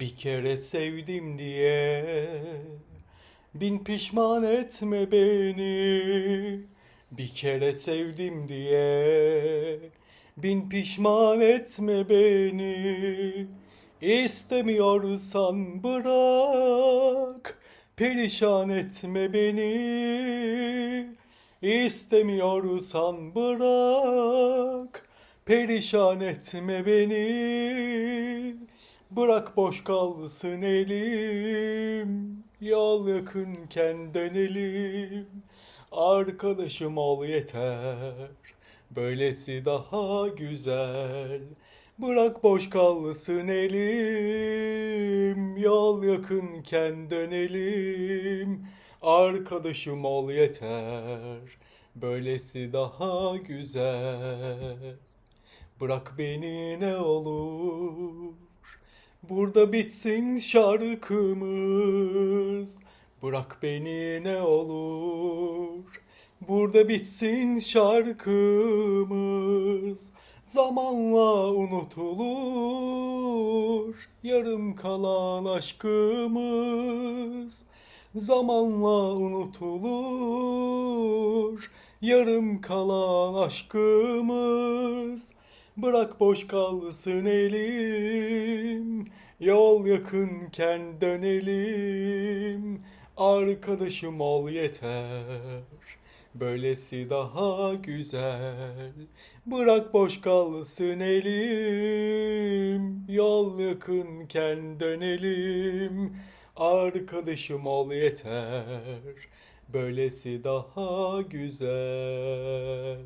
Bir kere sevdim diye bin pişman etme beni. Bir kere sevdim diye bin pişman etme beni. İstemiyorsan bırak, perişan etme beni. İstemiyorsan bırak, perişan etme beni. Bırak boş kalsın elim, yol yakınken dönelim. Arkadaşım ol yeter, böylesi daha güzel. Bırak boş kalsın elim, yol yakınken dönelim. Arkadaşım ol yeter, böylesi daha güzel. Bırak beni ne olur, burada bitsin şarkımız. Bırak beni ne olur, burada bitsin şarkımız. Zamanla unutulur yarım kalan aşkımız. Zamanla unutulur yarım kalan aşkımız. Bırak boş kalsın elim, yol yakınken dönelim. Arkadaşım ol yeter, böylesi daha güzel. Bırak boş kalsın elim, yol yakınken dönelim. Arkadaşım ol yeter, böylesi daha güzel.